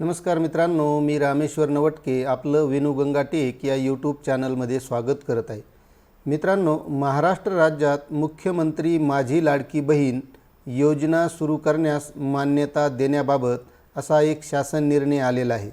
नमस्कार मित्रांनो मी रामेश्वर नवटके आपलं वेणुगंगा टेक या यूट्यूब चॅनलमध्ये स्वागत करत आहे. मित्रांनो महाराष्ट्र राज्यात मुख्यमंत्री माझी लाडकी बहीण योजना सुरू करण्यास मान्यता देण्याबाबत असा एक शासन निर्णय आलेला आहे.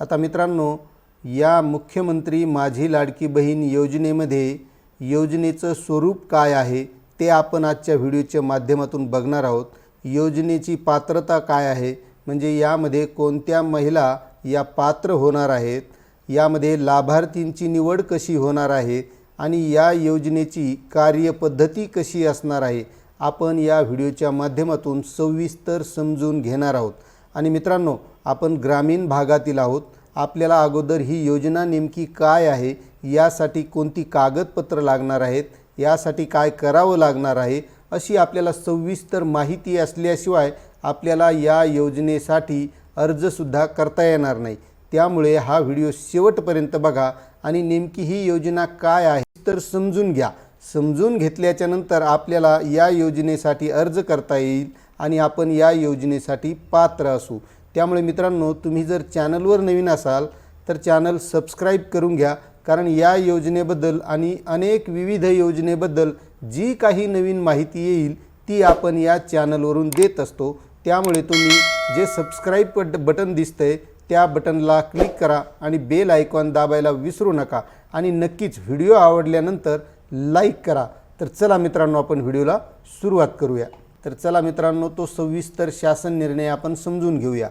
आता मित्रांनो या मुख्यमंत्री माझी लाडकी बहीण योजनेमध्ये योजनेचं स्वरूप काय आहे ते आपण आजच्या व्हिडिओच्या माध्यमातून बघणार आहोत. योजनेची पात्रता काय आहे म्हणजे यामध्ये कोणत्या महिला या पात्र होणार आहेत? यामध्ये लाभार्थींची निवड कशी होणार आहे? आणि या योजनेची कार्यपद्धती कशी असणार आहे? आपण या व्हिडिओच्या माध्यमातून सविस्तर समजून घेणार आहोत. आणि मित्रांनो आपण ग्रामीण भागातील आहोत. आपल्याला अगोदर ही योजना नेमकी काय आहे? यासाठी कोणती कागदपत्र लागणार आहेत? यासाठी काय करावं लागणार आहे? अशी आपल्याला सविस्तर माहिती असल्याशिवाय आपल्याला या योजनेसाठी अर्जसुद्धा करता येणार नाही. त्यामुळे हा व्हिडिओ शेवटपर्यंत बघा आणि नेमकी ही योजना काय आहे तर समजून घ्या. समजून घेतल्याच्या नंतर आपल्याला या योजनेसाठी अर्ज करता येईल आणि आपण या योजनेसाठी पात्र असू. त्यामुळे मित्रांनो तुम्ही जर चॅनलवर नवीन असाल तर चॅनल सबस्क्राईब करून घ्या कारण या योजनेबद्दल आणि अनेक विविध योजनेबद्दल जी काही नवीन माहिती येईल ती आपण या चॅनलवरून देत असतो. त्यामुळे तुम्ही जे सबस्क्राईब बट बटन दिसतंय त्या बटनला क्लिक करा आणि बेल आयकॉन दाबायला विसरू नका. आणि नक्कीच व्हिडिओ आवडल्यानंतर लाईक करा. तर चला मित्रांनो आपण व्हिडिओला सुरुवात करूया. तर चला मित्रांनो तो सविस्तर शासन निर्णय आपण समजून घेऊया.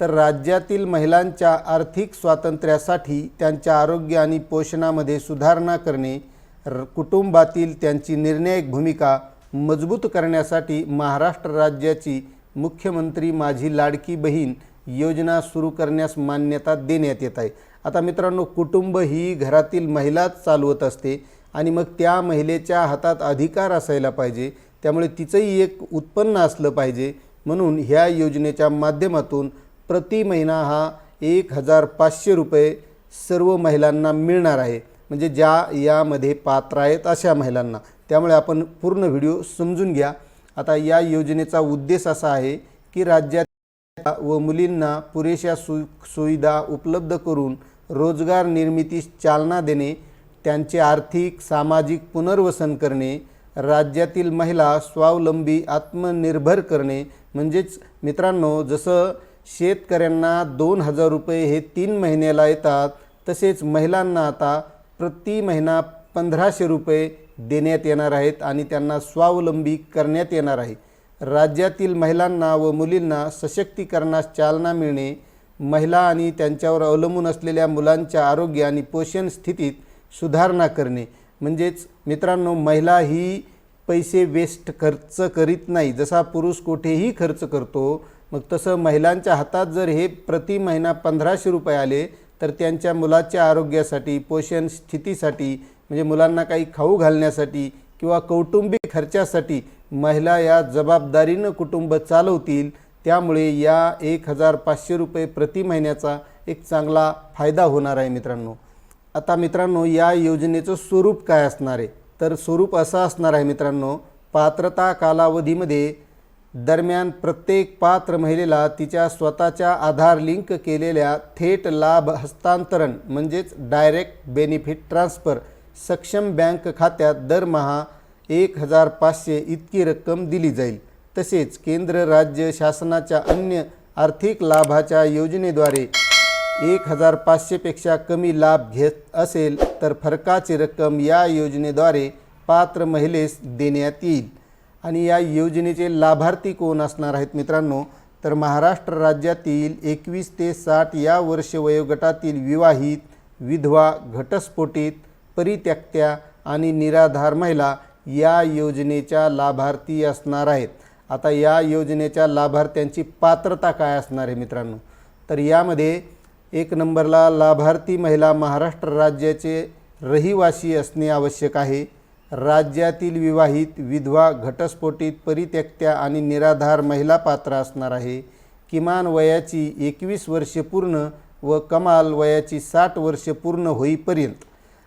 तर राज्यातील महिलांच्या आर्थिक स्वातंत्र्यासाठी त्यांच्या आरोग्य आणि पोषणामध्ये सुधारणा करणे र कुटुंबातील त्यांची निर्णायक भूमिका मजबूत करण्यासाठी महाराष्ट्र राज्याची मुख्यमंत्री माझी लाडकी बहीण योजना सुरू करण्यास मान्यता देण्यात येत आहे. आता मित्रांनो कुटुंब ही घरातील महिलाच चालवत असते आणि मग त्या महिलेच्या हातात अधिकार असायला पाहिजे. त्यामुळे तिचंही एक उत्पन्न असलं पाहिजे. म्हणून ह्या योजनेच्या माध्यमातून प्रति महिना हा एक हजार पाचशे रुपये सर्व महिलांना मिळणार आहे. म्हणजे ज्या यामध्ये पात्र आहेत अशा महिलांना. त्यामुळे आपण पूर्ण व्हिडिओ समजून घ्या. आता या योजनेचा उद्देश असा आहे की राज्यात व मुलींना पुरेशा सु सुविधा उपलब्ध करून रोजगार निर्मितीस चालना देणे त्यांचे आर्थिक सामाजिक पुनर्वसन करणे राज्यातील महिला स्वावलंबी आत्मनिर्भर करणे. म्हणजेच मित्रांनो जसं शेतकऱ्यांना दोन हजार रुपये हे तीन महिन्याला येतात तसेच महिलांना आता प्रति महिना पंधराशे रुपये देण्यात येणार आहेत आणि त्यांना स्वावलंबी करण्यात येणार आहे. राज्यातील महिलांना व मुलींना सशक्तीकरणास चालना मिळणे महिला आणि त्यांच्यावर अवलंबून असलेल्या मुलांच्या आरोग्य आणि पोषण स्थितीत सुधारणा करणे. म्हणजेच मित्रांनो महिला ही पैसे वेस्ट खर्च करीत नाही. जसा पुरुष कुठेही खर्च करतो मग तसं महिलांच्या हातात जर हे प्रति महिना पंधराशे रुपये आले तर त्यांच्या मुलाच्या आरोग्यासाठी पोषण स्थितीसाठी म्हणजे मुलांना काही खाऊ घालण्यासाठी किंवा कौटुंबिक खर्चासाठी महिला या जबाबदारीनं कुटुंब चालवतील त्यामुळे या एक हजार पाचशे रुपये प्रति महिन्याचा एक चांगला फायदा होणार आहे मित्रांनो. आता मित्रांनो या योजनेचं स्वरूप काय असणार आहे? तर स्वरूप असं असणार आहे मित्रांनो पात्रता कालावधीमध्ये दरम्यान प्रत्येक पात्र महिलेला तिच्या स्वतःच्या आधार लिंक केलेल्या थेट लाभ हस्तांतरण म्हणजेच डायरेक्ट बेनिफिट ट्रान्सफर सक्षम बँक खात्यात दरमहा एक हजार पाचशे इतकी रक्कम दिली जाईल. तसेच केंद्र राज्य शासनाच्या अन्य आर्थिक लाभाच्या योजनेद्वारे एक हजार पाचशेपेक्षा कमी लाभ घेत असेल तर फरकाची रक्कम या योजनेद्वारे पात्र महिलेस देण्यात येईल. आणि या योजनेचे लाभार्थी कोण असणार आहेत मित्रांनो? तर महाराष्ट्र राज्यातील एकवीस ते साठ या वर्ष वयोगटातील विवाहित विधवा घटस्फोटित परित्यक्त्या आणि निराधार महिला या योजनेच्या लाभार्थी असणार आहेत. आता या योजनेच्या लाभार्थ्यांची पात्रता काय असणार आहे मित्रांनो? तर यामध्ये एक नंबरला लाभार्थी महिला महाराष्ट्र राज्याचे रहिवासी असणे आवश्यक आहे. राज्यातील विवाहित विधवा घटस्फोटीत परित्यक्त्या आणि निराधार महिला पात्र असणार आहे. किमान वयाची एकवीस वर्षे पूर्ण व कमाल वयाची साठ वर्षे पूर्ण होईपर्यंत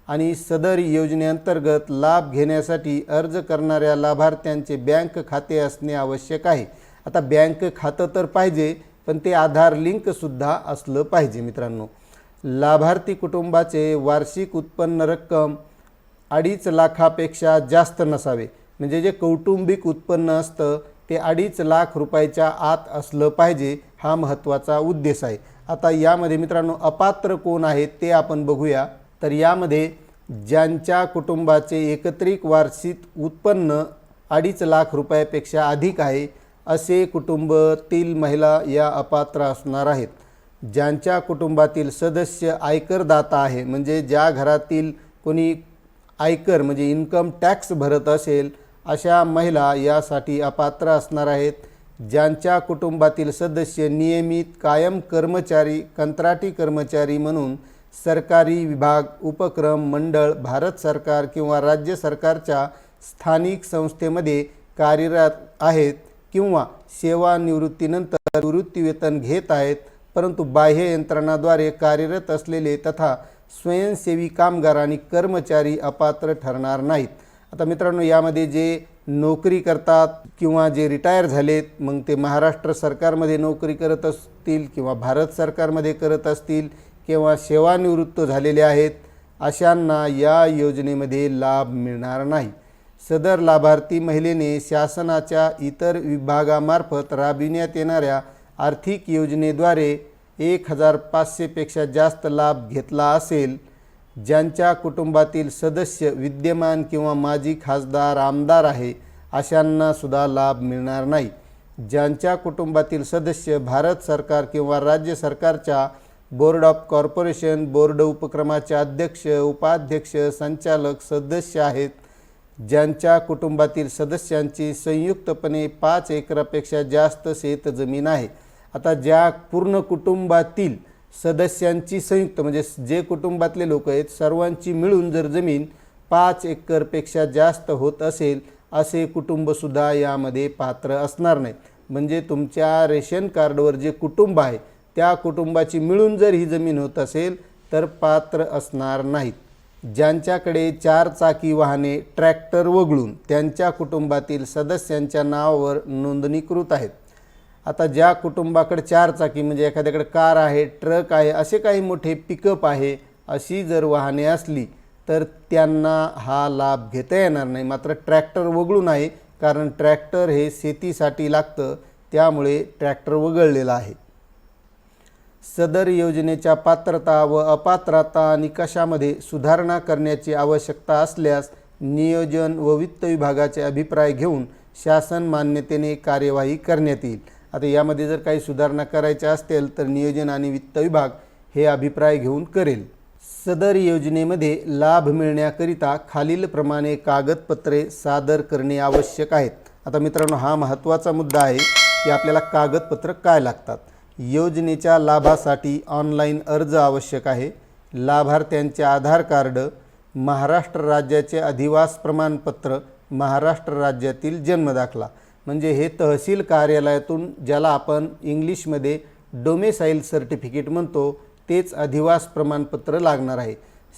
आणि सदर योजनेअंतर्गत लाभ घेण्यासाठी अर्ज करणाऱ्या लाभार्थ्यांचे बँक खाते असणे आवश्यक आहे. आता बँक खातं तर पाहिजे पण ते आधार लिंकसुद्धा असलं पाहिजे मित्रांनो. लाभार्थी कुटुंबाचे वार्षिक उत्पन्न रक्कम अडीच लाखापेक्षा जास्त नसावे. म्हणजे जे कौटुंबिक उत्पन्न असतं ते अडीच लाख रुपयाच्या आत असलं पाहिजे हा महत्त्वाचा उद्देश आहे. आता यामध्ये मित्रांनो अपात्र कोण आहेत ते आपण बघूया. तर यामध्ये ज्यांच्या कुटुंबाचे एकत्रित वार्षिक उत्पन्न अडीच लाख रुपयापेक्षा अधिक आहे असे कुटुंबातील महिला या अपात्र असणार आहेत. ज्यांच्या कुटुंबातील सदस्य आयकरदाता आहे म्हणजे ज्या घरातील कोणी आयकर म्हणजे इन्कम टॅक्स भरत असेल अशा महिला यासाठी अपात्र असणार आहेत. ज्यांच्या कुटुंबातील सदस्य नियमित कायम कर्मचारी कंत्राटी कर्मचारी म्हणून सरकारी विभाग उपक्रम मंडळ भारत सरकार किंवा राज्य सरकारच्या स्थानिक संस्थेमध्ये कार्यरत आहेत किंवा सेवानिवृत्तीनंतर निवृत्तीवेतन घेत आहेत परंतु बाह्य यंत्रणाद्वारे कार्यरत असलेले तथा स्वयंसेवी कामगार आणि कर्मचारी अपात्र ठरणार नाहीत. आता मित्रांनो यामध्ये जे नोकरी करतात किंवा जे रिटायर झालेत मग ते महाराष्ट्र सरकारमध्ये नोकरी करत असतील किंवा भारत सरकारमध्ये करत असतील किंवा सेवानिवृत्त झालेले आहेत अशांना या योजनेमध्ये लाभ मिळणार नाही. सदर लाभार्थी महिलेने शासनाच्या इतर विभागामार्फत राबविण्यात येणाऱ्या आर्थिक योजनेद्वारे एक हजार पाचशेपेक्षा जास्त लाभ घेतला असेल. ज्यांच्या कुटुंबातील सदस्य विद्यमान किंवा माजी खासदार आमदार आहे अशांना सुद्धा लाभ मिळणार नाही. ज्यांच्या कुटुंबातील सदस्य भारत सरकार किंवा राज्य सरकारच्या बोर्ड ऑफ कॉर्पोरेशन बोर्ड उपक्रमाचे अध्यक्ष उपाध्यक्ष संचालक सदस्य आहेत. ज्यांच्या कुटुंबातील सदस्यांची संयुक्तपणे पाच एकरापेक्षा जास्त शेतजमीन आहे. आता ज्या पूर्ण कुटुंबातील सदस्यांची संयुक्त म्हणजे जे कुटुंबातले लोक आहेत सर्वांची मिळून जर जमीन पाच एकरपेक्षा जास्त होत असेल असे कुटुंबसुद्धा यामध्ये पात्र असणार नाहीत. म्हणजे तुमच्या रेशन कार्डवर जे कुटुंब आहे त्या कुटुंबाची मिळून जर ही जमीन होत असेल तर पात्र असणार नाहीत. ज्यांच्याकडे चार चाकी वाहने ट्रॅक्टर वगळून त्यांच्या कुटुंबातील सदस्यांच्या नावावर नोंदणीकृत आहेत. आता ज्या कुटुंबाकडे चार चाकी म्हणजे एखाद्याकडे कार आहे ट्रक आहे असे काही मोठे पिकअप आहे अशी जर वाहने असली तर त्यांना हा लाभ घेता येणार नाही. मात्र ट्रॅक्टर वगळून आहे कारण ट्रॅक्टर हे शेतीसाठी लागतं त्यामुळे ट्रॅक्टर वगळलेलं आहे. सदर योजनेच्या पात्रता व अपात्रता निकषामध्ये सुधारणा करण्याची आवश्यकता असल्यास नियोजन व वित्त विभागाचे अभिप्राय घेऊन शासन मान्यतेने कार्यवाही करण्यात येईल. आता यामध्ये जर काही सुधारणा करायच्या असतील तर नियोजन आणि वित्त विभाग हे अभिप्राय घेऊन करेल. सदर योजनेमध्ये लाभ मिळण्याकरिता खालीलप्रमाणे कागदपत्रे सादर करणे आवश्यक आहेत. आता मित्रांनो हा महत्त्वाचा मुद्दा आहे की आपल्याला कागदपत्र काय लागतात. योजनेच्या लाभासाठी ऑनलाईन अर्ज आवश्यक आहे. लाभार्थ्यांचे आधार कार्ड महाराष्ट्र राज्याचे अधिवास प्रमाणपत्र महाराष्ट्र राज्यातील जन्मदाखला. म्हणजे हे तहसील कार्यालयातून ज्याला आपण इंग्लिशमध्ये डोमेसाईल सर्टिफिकेट म्हणतो तेच अधिवास प्रमाणपत्र लागणार आहे.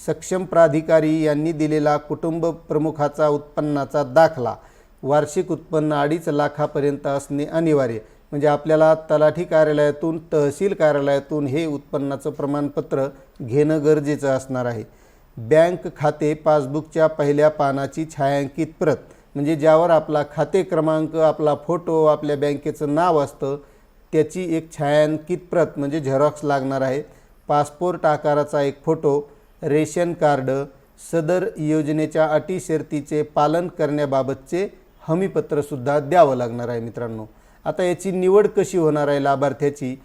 सक्षम प्राधिकारी यांनी दिलेला कुटुंब प्रमुखाचा उत्पन्नाचा दाखला. वार्षिक उत्पन्न अडीच लाखापर्यंत असणे अनिवार्य. म्हणजे आपल्याला तलाठी कार्यालयातून तहसील कार्यालयातून हे उत्पन्नाचं प्रमाणपत्र घेणं गरजेचं असणार आहे. बँक खाते पासबुकच्या पहिल्या पानाची छायांकित प्रत म्हणजे ज्यावर आपला खाते क्रमांक आपला फोटो आपल्या बँकेचं नाव असतं त्याची एक छायांकित प्रत म्हणजे झेरॉक्स लागणार आहे. पासपोर्ट आकाराचा एक फोटो रेशन कार्ड सदर योजनेच्या अटी शर्तीचे पालन करण्याबाबतचे हमीपत्रसुद्धा द्यावं लागणार आहे मित्रांनो. आता याची निवड कशी होणार आहे लाभार्थ्याची?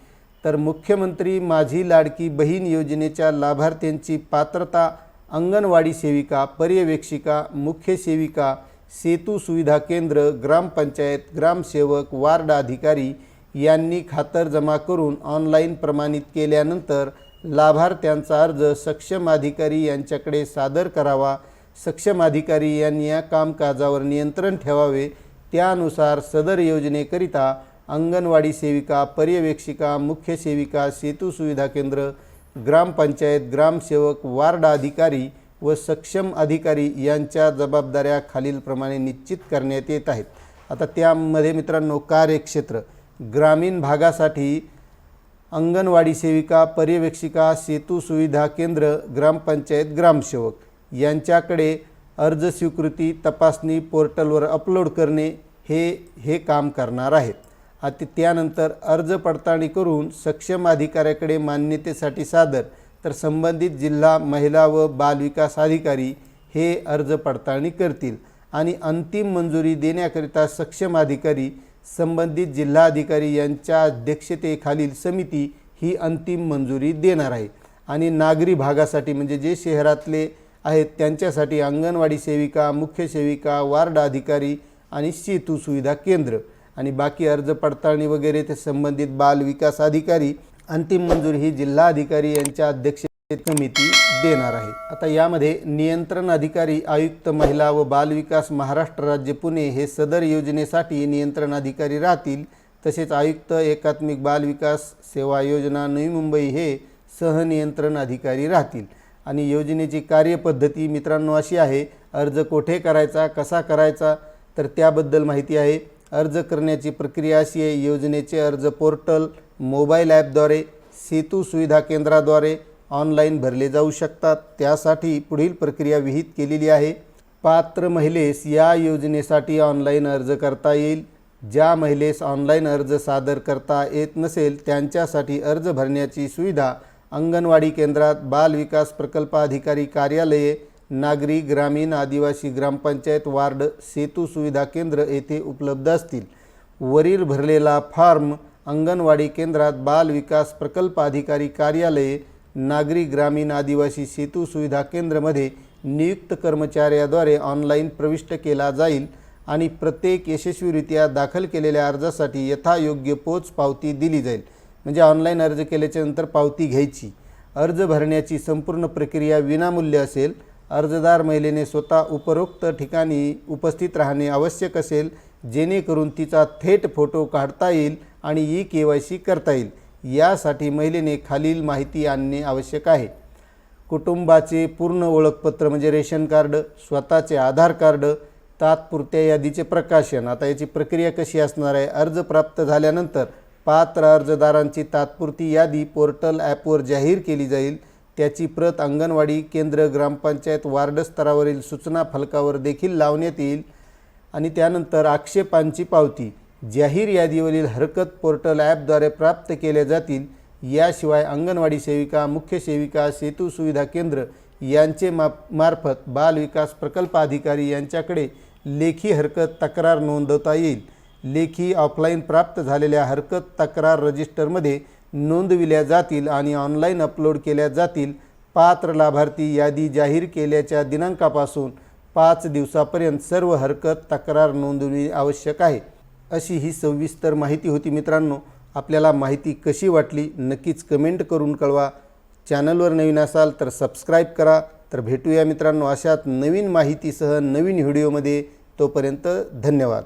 तर मुख्यमंत्री माझी लाडकी बहीण योजनेच्या लाभार्थ्यांची पात्रता अंगणवाडी सेविका पर्यवेक्षिका मुख्य सेविका सेतू सुविधा केंद्र ग्रामपंचायत ग्रामसेवक वार्ड अधिकारी यांनी खातर जमा करून ऑनलाईन प्रमाणित केल्यानंतर लाभार्थ्यांचा अर्ज सक्षम अधिकारी यांच्याकडे सादर करावा. सक्षम अधिकारी यांनी या कामकाजावर नियंत्रण ठेवावे. त्यानुसार सदर योजनेकरिता अंगणवाडी सेविका पर्यवेक्षिका मुख्य सेविका सेतू सुविधा केंद्र ग्रामपंचायत ग्रामसेवक वार्ड अधिकारी व सक्षम अधिकारी यांच्या जबाबदाऱ्या खालीलप्रमाणे निश्चित करण्यात येत आहेत. आता त्यामध्ये मित्रांनो कार्यक्षेत्र. ग्रामीण भागासाठी अंगणवाडी सेविका पर्यवेक्षिका सेतू सुविधा केंद्र ग्रामपंचायत ग्रामसेवक यांच्याकडे अर्ज स्वीकृती तपासणी पोर्टलवर अपलोड करणे हे हे काम करणार आहेत. आता त्यानंतर अर्ज पडताळणी करून सक्षम अधिकाऱ्याकडे मान्यतेसाठी सादर तर संबंधित जिल्हा महिला व बालविकास अधिकारी हे अर्ज पडताळणी करतील आणि अंतिम मंजुरी देण्याकरिता सक्षम अधिकारी संबंधित जिल्हाधिकारी यांच्या अध्यक्षतेखालील समिती ही अंतिम मंजुरी देणार आहे. आणि नागरी भागासाठी म्हणजे जे शहरातले आहेत. त्यांच्यासाठी अंगणवाडी सेविका मुख्य सेविका वार्ड अधिकारी आणि सेतू सुविधा केंद्र. आणि बाकी अर्ज पडताळणी वगैरे ते संबंधित बाल विकास अधिकारी अंतिम मंजुरी ही जिल्हा अधिकारी यांच्या अध्यक्षतेत समिती देणार आहे. आता यामध्ये नियंत्रण अधिकारी आयुक्त महिला व बाल विकास महाराष्ट्र राज्य पुणे हे सदर योजनेसाठी नियंत्रण अधिकारी राहतील. तसेच आयुक्त एकात्मिक बालविकास सेवा योजना नवी मुंबई हे सहनियंत्रण अधिकारी राहतील. आणि योजनेची कार्यपद्धती मित्रांनो अशी आहे अर्ज कोठे करायचा कसा करायचा तर त्याबद्दल माहिती आहे. अर्ज करण्याची प्रक्रिया अशी आहे योजनेचे अर्ज पोर्टल मोबाईल ॲपद्वारे सेतू सुविधा केंद्राद्वारे ऑनलाईन भरले जाऊ शकतात. त्यासाठी पुढील प्रक्रिया विहित केलेली आहे. पात्र महिलेस या योजनेसाठी ऑनलाईन अर्ज करता येईल. ज्या महिलेस ऑनलाईन अर्ज सादर करता येत नसेल त्यांच्यासाठी अर्ज भरण्याची सुविधा अंगणवाडी केंद्रात बाल विकास प्रकल्प अधिकारी कार्यालये नागरी ग्रामीण आदिवासी ग्रामपंचायत वार्ड सेतू सुविधा केंद्र येथे उपलब्ध असतील. वरील भरलेला फॉर्म अंगणवाडी केंद्रात बाल विकास प्रकल्प अधिकारी कार्यालये नागरी ग्रामीण आदिवासी सेतू सुविधा केंद्रमध्ये नियुक्त कर्मचाऱ्याद्वारे ऑनलाईन प्रविष्ट केला जाईल आणि प्रत्येक यशस्वीरित्या दाखल केलेल्या अर्जासाठी यथायोग्य पोच पावती दिली जाईल. म्हणजे ऑनलाईन अर्ज केल्याच्यानंतर पावती घ्यायची. अर्ज भरण्याची संपूर्ण प्रक्रिया विनामूल्य असेल. अर्जदार महिलेने स्वतः उपरोक्त ठिकाणी उपस्थित राहणे आवश्यक असेल. जेणेकरून तिचा थेट फोटो काढता येईल आणि ई के वाय सी करता येईल. यासाठी महिलेने खालील माहिती आणणे आवश्यक आहे. कुटुंबाचे पूर्ण ओळखपत्र म्हणजे रेशन कार्ड स्वतःचे आधार कार्ड तात्पुरत्या यादीचे प्रकाशन. आता याची प्रक्रिया कशी असणार आहे? अर्ज प्राप्त झाल्यानंतर पात्र अर्जदारांची तात्पुरती यादी पोर्टल ॲपवर जाहीर केली जाईल. त्याची प्रत अंगणवाडी केंद्र ग्रामपंचायत वार्ड स्तरावरील सूचना फलकावर देखील लावण्यात येईल. आणि त्यानंतर आक्षेपांची पावती. जाहीर यादीवरील हरकत पोर्टल ॲपद्वारे प्राप्त केल्या जातील. याशिवाय अंगणवाडी सेविका मुख्य सेविका सेतू सुविधा केंद्र यांचे मा मार्फत बाल विकास प्रकल्प अधिकारी यांच्याकडे लेखी हरकत तक्रार नोंदवता येईल. लेखी ऑफलाईन प्राप्त झालेल्या हरकत तक्रार रजिस्टरमध्ये नोंदविल्या जातील आणि ऑनलाईन अपलोड केल्या जातील. पात्र लाभार्थी यादी जाहीर केल्याच्या दिनांकापासून पाच दिवसापर्यंत सर्व हरकत तक्रार नोंदवणे आवश्यक आहे. अशी ही सविस्तर माहिती होती मित्रांनो. आपल्याला माहिती कशी वाटली नक्कीच कमेंट करून कळवा. चॅनलवर नवीन असाल तर सबस्क्राईब करा. तर भेटूया मित्रांनो अशात नवीन माहितीसह नवीन व्हिडिओमध्ये. तोपर्यंत धन्यवाद.